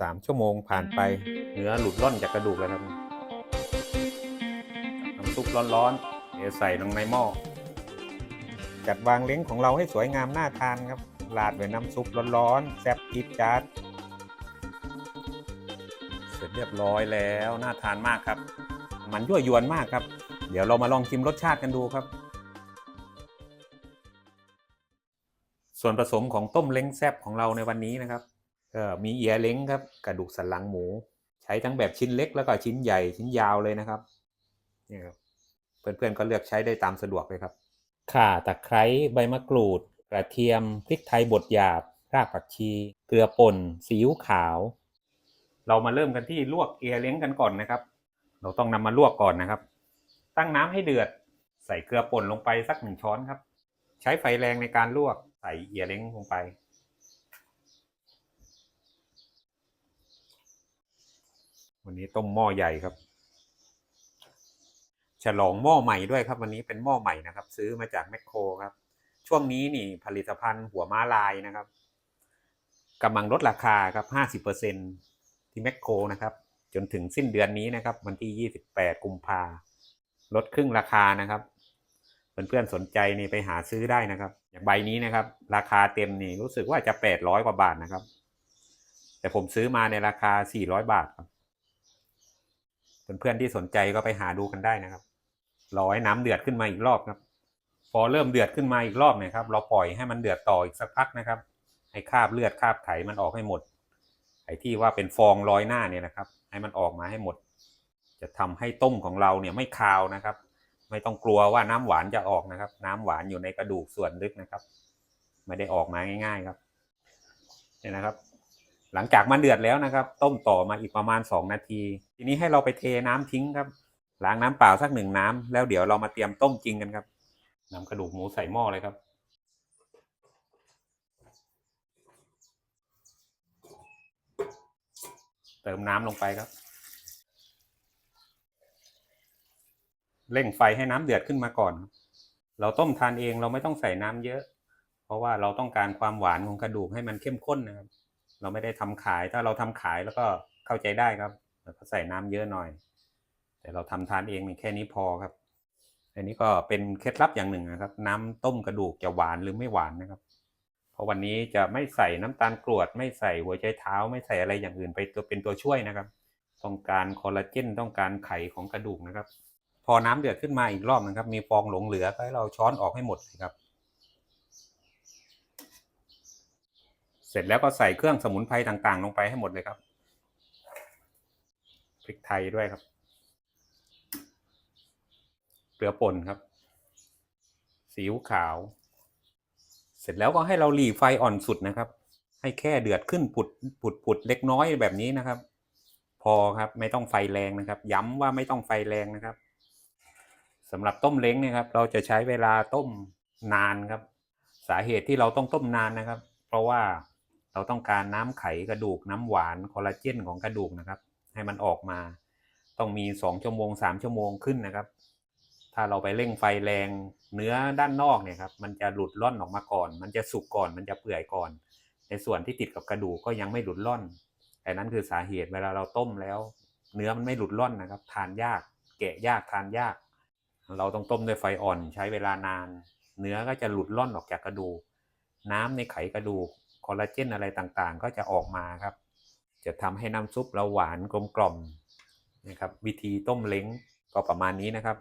สามชั่วโมงผ่านไปเนื้อหลุดล่อนจากกระดูกแล้วครับน้ำซุปร้อนๆเดี๋ยวใส่ลงในหม้อจัดวางเล้งของเราให้สวยงามน่าทานครับราดด้วยน้ำซุปร้อนๆแซ่บจี๊ดจ๊าดเสร็จเรียบร้อยแล้วน่าทานมากครับ มันยั่วยวนมากครับ เดี๋ยวเรามาลองชิมรสชาติกันดูครับ ส่วนผสมของต้มเล้งแซ่บของเราในวันนี้นะครับ ก็มีเอียเล้งครับกระดูกสันหลังหมู ใช้ทั้งแบบชิ้นเล็กแล้วก็ชิ้นใหญ่ชิ้นยาวเลยนะครับนี่ครับเพื่อนๆก็เลือกใช้ได้ตามสะดวกเลยครับข่าตะไคร้ใบมะกรูด กระเทียมพริกไทยบดหยาบรากผักชี เกลือป่นซีอิ๊วขาว เรามาเริ่มกันที่ลวกเอียเล้งกันก่อนนะครับ เราต้องนำมาลวกก่อนนะครับ ตั้งน้ำให้เดือด ใส่เกลือป่นลงไปสักหนึ่งช้อนครับ ใช้ไฟแรงในการลวกใส่เอียเล้งลงไป วันนี้ต้มหม้อใหญ่ครับ ฉลองหม้อใหม่ด้วยครับ วันนี้เป็นหม้อใหม่นะครับ ซื้อมาจากแมคโครครับ ช่วงนี้นี่ผลิตภัณฑ์หัวม้าลายนะครับกำลังลดราคาครับห้าสิบเปอร์เซ็นที่แมคโครนะครับ จนถึงสิ้นเดือนนี้นะครับ วันที่ยี่สิบแปดกุมภาลดครึ่งราคานะครับเพื่อนๆสนใจนี่ไปหาซื้อได้นะครับ อย่างใบนี้นะครับ ราคาเต็มนี่รู้สึกว่าจะแปดร้อยกว่าบาทนะครับ แต่ผมซื้อมาในราคาสี่ร้อยบาทครับ เพื่อนๆที่สนใจก็ไปหาดูกันได้นะครับรอให้น้ำเดือดขึ้นมาอีกรอบครับ พอเริ่มเดือดขึ้นมาอีกรอบเนี่ยครับ เราปล่อยให้มันเดือดต่ออีกสักพักนะครับ ให้คราบเลือดคราบไขมันออกให้หมด ไอ้ที่ว่าเป็นฟองลอยหน้าเนี่ยนะครับ ให้มันออกมาให้หมด จะทำให้ต้มของเราเนี่ยไม่คาวนะครับ ไม่ต้องกลัวว่าน้ำหวานจะออกนะครับ น้ำหวานอยู่ในกระดูกส่วนลึกนะครับ ไม่ได้ออกมาง่าย ๆครับเนี่ยนะครับ หลังจากมันเดือดแล้วนะครับ ต้มต่อมาอีกประมาณ 2 นาที ทีนี้ให้เราไปเทน้ำทิ้งครับล้างน้ำเปล่าสักหนึ่งน้ำแล้วเดี๋ยวเรามาเตรียมต้มจริงกันครับนำกระดูกหมูใส่หม้อเลยครับ เติมน้ำลงไปครับ เร่งไฟให้น้ำเดือดขึ้นมาก่อน เราต้มทานเองเราไม่ต้องใส่น้ำเยอะ เพราะว่าเราต้องการความหวานของกระดูกให้มันเข้มข้นนะครับ เราไม่ได้ทำขายถ้าเราทำขายแล้วก็เข้าใจได้ครับแล้วก็ใส่น้ำเยอะหน่อย แต่เราทำทานเองนี่แค่นี้พอครับ อันนี้ก็เป็นเคล็ดลับอย่างหนึ่งนะครับ น้ำต้มกระดูกจะหวานหรือไม่หวานนะครับ เพราะวันนี้จะไม่ใส่น้ำตาลกรวด ไม่ใส่หัวใจเท้า ไม่ใส่อะไรอย่างอื่นไปตัวเป็นตัวช่วยนะครับ ต้องการคอลลาเจนต้องการไขของกระดูกนะครับ พอน้ำเดือดขึ้นมาอีกรอบนะครับ มีฟองหลงเหลือก็ให้เราช้อนออกให้หมดครับ เสร็จแล้วก็ใส่เครื่องสมุนไพรต่างๆ ลงไปให้หมดเลยครับพริกไทยด้วยครับเกลือป่นครับซีอิ๊วขาว เสร็จแล้วก็ให้เราหลีไฟอ่อนสุดนะครับ ให้แค่เดือดขึ้นปุดปุดปุดเล็กน้อยแบบนี้นะครับ พอครับไม่ต้องไฟแรงนะครับ ย้ำว่าไม่ต้องไฟแรงนะครับสำหรับต้มเล้งเนี่ยครับ เราจะใช้เวลาต้มนานครับ สาเหตุที่เราต้องต้มนานนะครับ เพราะว่า เราต้องการน้ำไขกระดูกน้ำหวานคอลลาเจนของกระดูกนะครับ ให้มันออกมา ต้องมีสองชั่วโมงสามชั่วโมงขึ้นนะครับ ถ้าเราไปเร่งไฟแรงเนื้อด้านนอกเนี่ยครับมันจะหลุดล่อนออกมาก่อน มันจะสุกก่อนมันจะเปื่อยก่อน ในส่วนที่ติดกับกระดูกก็ยังไม่หลุดล่อนแต่นั้นคือสาเหตุเวลาเราต้มแล้ว เนื้อมันไม่หลุดล่อนนะครับ ทานยาก แกะยากทานยาก เราต้องต้มด้วยไฟอ่อนใช้เวลานาน เนื้อก็จะหลุดล่อนออกจากกระดูกน้ำในไขกระดูก คอลลาเจนอะไรต่างๆ ก็จะออกมาครับ จะทำให้น้ำซุปเราหวานกลมกล่อมนะครับวิธีต้มเล้งก็ประมาณนี้นะครับ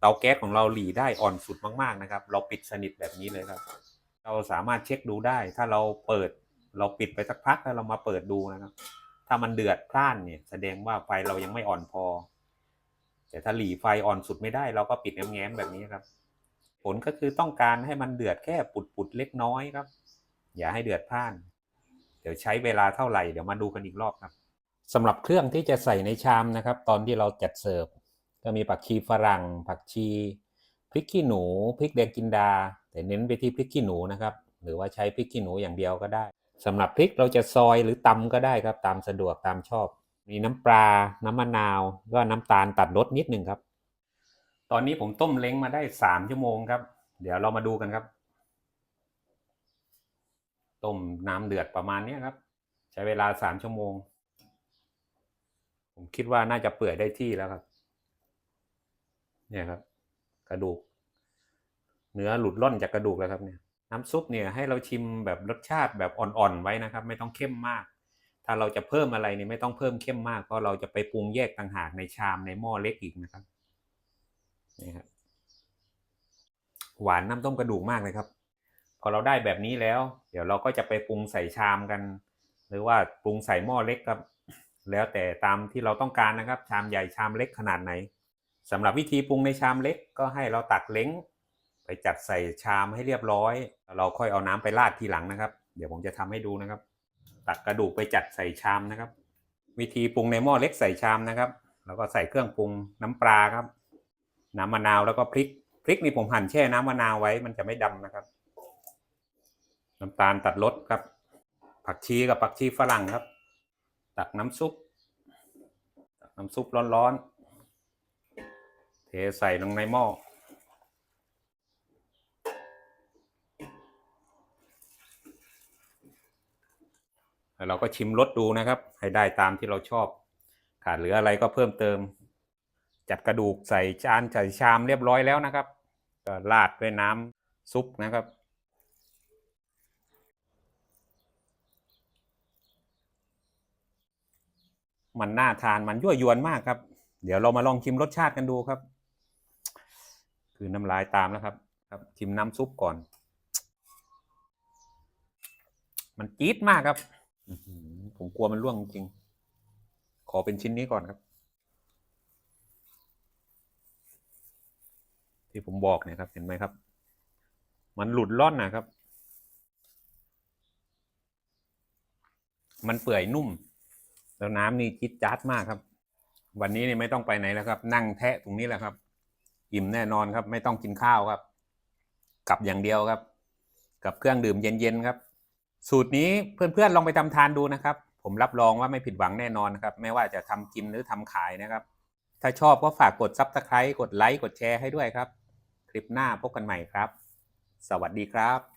เตาแก๊สของเราหลีได้อ่อนสุดมากๆนะครับ เราปิดสนิทแบบนี้เลยครับ เราสามารถเช็คดูได้ ถ้าเราเปิดเราปิดไปสักพักแล้วเรามาเปิดดูนะครับ ถ้ามันเดือดพล่านเนี่ยแสดงว่าไฟเรายังไม่อ่อนพอ แต่ถ้าหลีไฟอ่อนสุดไม่ได้เราก็ปิดแง้มๆแบบนี้ครับ ผลก็คือต้องการให้มันเดือดแค่ปุดๆเล็กน้อยครับ อย่าให้เดือดพล่าน เดี๋ยวใช้เวลาเท่าไหร่เดี๋ยวมาดูกันอีกรอบครับสำหรับเครื่องที่จะใส่ในชามนะครับ ตอนที่เราจัดเสิร์ฟก็มีผักชีฝรั่ง ผักชีพริกขี้หนูพริกแดงจินดา แต่เน้นไปที่พริกขี้หนูนะครับ หรือว่าใช้พริกขี้หนูอย่างเดียวก็ได้สำหรับพริกเราจะซอยหรือตำก็ได้ครับ ตามสะดวกตามชอบ มีน้ำปลา น้ำมะนาว ก็น้ำตาลตัดรสนิดหนึ่งครับ ตอนนี้ผมต้มเล้งมาได้สามชั่วโมงครับ เดี๋ยวเรามาดูกันครับ ต้มน้ำเดือดประมาณนี้ครับ ใช้เวลาสามชั่วโมง ผมคิดว่าน่าจะเปื่อยได้ที่แล้วครับ เนี่ยครับ กระดูก เนื้อหลุดล่อนจากกระดูกแล้วครับเนี่ยน้ำซุปเนี่ยให้เราชิมแบบรสชาติแบบอ่อนๆไว้นะครับ ไม่ต้องเข้มมาก ถ้าเราจะเพิ่มอะไรเนี่ยไม่ต้องเพิ่มเข้มมากเพราะเราจะไปปรุงแยกต่างหากในชามในหม้อเล็กอีกนะครับนี่ครับหวานน้ำต้มกระดูกมากเลยครับ พอเราได้แบบนี้แล้ว เดี๋ยวเราก็จะไปปรุงใส่ชามกัน หรือว่าปรุงใส่หม้อเล็กครับ แล้วแต่ตามที่เราต้องการนะครับ ชามใหญ่ชามเล็กขนาดไหนสำหรับวิธีปรุงในชามเล็กก็ให้เราตักเล้ง ไปจัดใส่ชามให้เรียบร้อย เราค่อยเอาน้ำไปราดทีหลังนะครับ เดี๋ยวผมจะทำให้ดูนะครับ ตักกระดูกไปจัดใส่ชามนะครับ วิธีปรุงในหม้อเล็กใส่ชามนะครับ แล้วก็ใส่เครื่องปรุงน้ำปลาครับ น้ำมะนาวแล้วก็พริก พริกนี่ผมหั่นแช่น้ำมะนาวไว้มันจะไม่ดำนะครับ น้ำตาลตัดรสครับ ผักชีกับผักชีฝรั่งครับ ตักน้ำซุปตักน้ำซุปร้อนๆ เทใส่ลงในหม้อแล้วเราก็ชิมรสดูนะครับ ให้ได้ตามที่เราชอบ ขาดเหลืออะไรก็เพิ่มเติม จัดกระดูกใส่จานใส่ชามเรียบร้อยแล้วนะครับก็ราดด้วยน้ำซุปนะครับ มันน่าทานมันยั่วยวนมากครับ เดี๋ยวเรามาลองชิมรสชาติกันดูครับ คือน้ำลายตามแล้วครับ ครับ ชิมน้ำซุปก่อน มันจี๊ดมากครับผมกลัวมันร่วงจริง ขอเป็นชิ้นนี้ก่อนครับ ที่ผมบอกเนี่ยครับ เห็นไหมครับ มันหลุดล่อนนะครับ มันเปื่อยนุ่ม แล้วน้ำนี่จิ๊ดจ๊าดมากครับ วันนี้นี่ไม่ต้องไปไหนแล้วครับ นั่งแทะตรงนี้แหละครับ อิ่มแน่นอนครับ ไม่ต้องกินข้าวครับกลับอย่างเดียวครับ กับเครื่องดื่มเย็นๆครับ สูตรนี้เพื่อนๆลองไปทำทานดูนะครับ ผมรับรองว่าไม่ผิดหวังแน่นอนนะครับ ไม่ว่าจะทำกินหรือทำขายนะครับ ถ้าชอบก็ฝากกดซับสไครต์กดไลค์กดแชร์ให้ด้วยครับ คลิปหน้าพบกันใหม่ครับ สวัสดีครับ